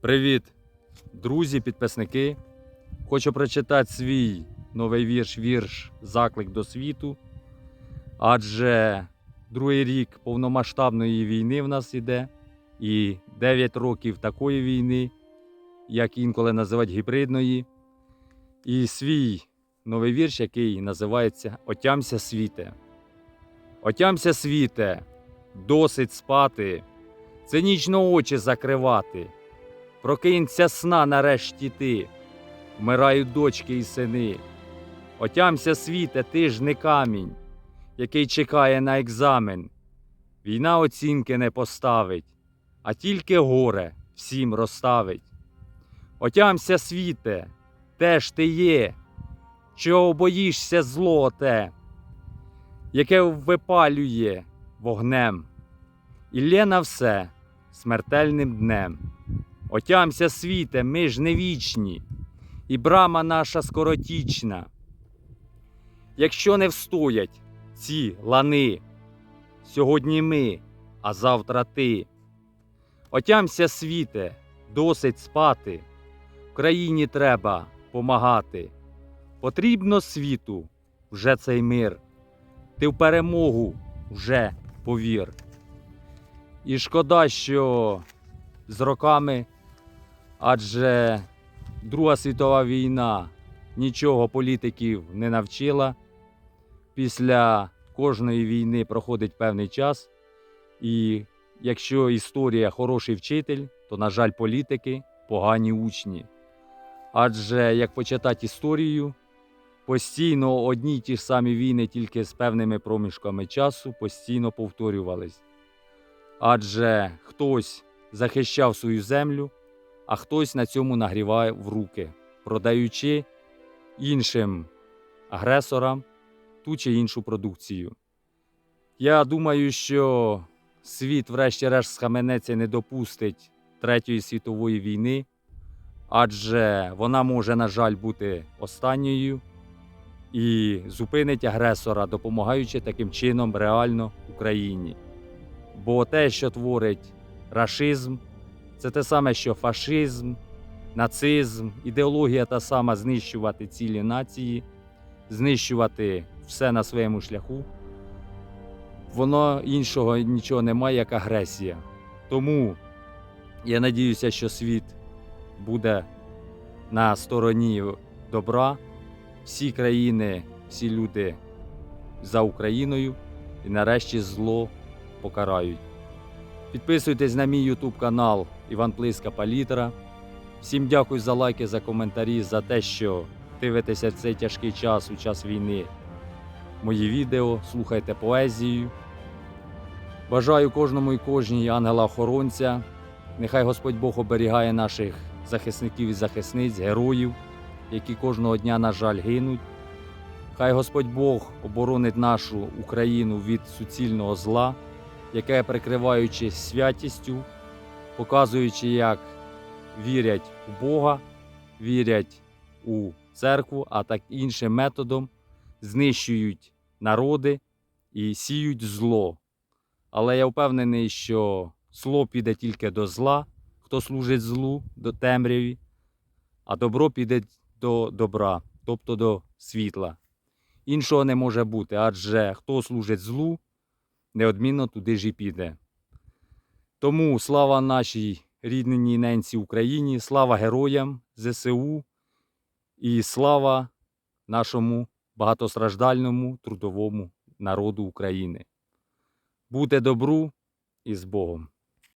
Привіт, друзі, підписники. Хочу прочитати свій новий вірш, вірш Заклик до світу. Адже другий рік повномасштабної війни в нас іде, і 9 років такої війни, як інколи називають гібридної. І свій новий вірш, який називається Отямся світе. Отямся світе, досить спати, цинічно очі закривати. Прокинься сна нарешті ти, вмирають дочки і сини. Отямся світе, ти ж не камінь, який чекає на екзамен. Війна оцінки не поставить, а тільки горе всім розставить. Отямся світе, теж ти є, чого боїшся зло те, яке випалює вогнем, і лє на все смертельним днем. Отямся світе, ми ж не вічні, і брама наша скоротічна. Якщо не встоять ці лани, сьогодні ми, а завтра ти. Отямся світе, досить спати, країні треба помагати. Потрібно світу вже цей мир, ти в перемогу вже повір. І шкода, що з роками адже Друга світова війна нічого політиків не навчила. Після кожної війни проходить певний час, і якщо історія хороший вчитель, то, на жаль, політики погані учні. Адже як почитати історію, постійно одні й ті ж самі війни, тільки з певними проміжками часу, постійно повторювались. Адже хтось захищав свою землю, а хтось на цьому нагріває в руки, продаючи іншим агресорам ту чи іншу продукцію. Я думаю, що світ, врешті-решт, схаменеться і не допустить Третьої світової війни, адже вона може, на жаль, бути останньою і зупинить агресора, допомагаючи таким чином реально Україні. Бо те, що творить рашизм, це те саме, що фашизм, нацизм, ідеологія та сама знищувати цілі нації, знищувати все на своєму шляху. Воно іншого нічого немає, як агресія. Тому я надіюся, що світ буде на стороні добра. Всі країни, всі люди за Україною і нарешті зло покарають. Підписуйтесь на мій YouTube канал Іван Плиска Палітра. Всім дякую за лайки, за коментарі, за те, що дивитеся в цей тяжкий час у час війни. Мої відео, слухайте поезію. Бажаю кожному і кожній ангела-охоронця. Нехай Господь Бог оберігає наших захисників і захисниць, героїв, які кожного дня, на жаль, гинуть. Хай Господь Бог оборонить нашу Україну від суцільного зла яке прикриваючи святістю, показуючи, як вірять у Бога, вірять у церкву, а так іншим методом знищують народи і сіють зло. Але я впевнений, що зло піде тільки до зла, хто служить злу, до темряві, а добро піде до добра, тобто до світла. Іншого не може бути, адже хто служить злу, неодмінно туди ж і піде. Тому слава нашій рідній ненці Україні, слава героям ЗСУ і слава нашому багатостраждальному трудовому народу України. Будьте добру і з Богом!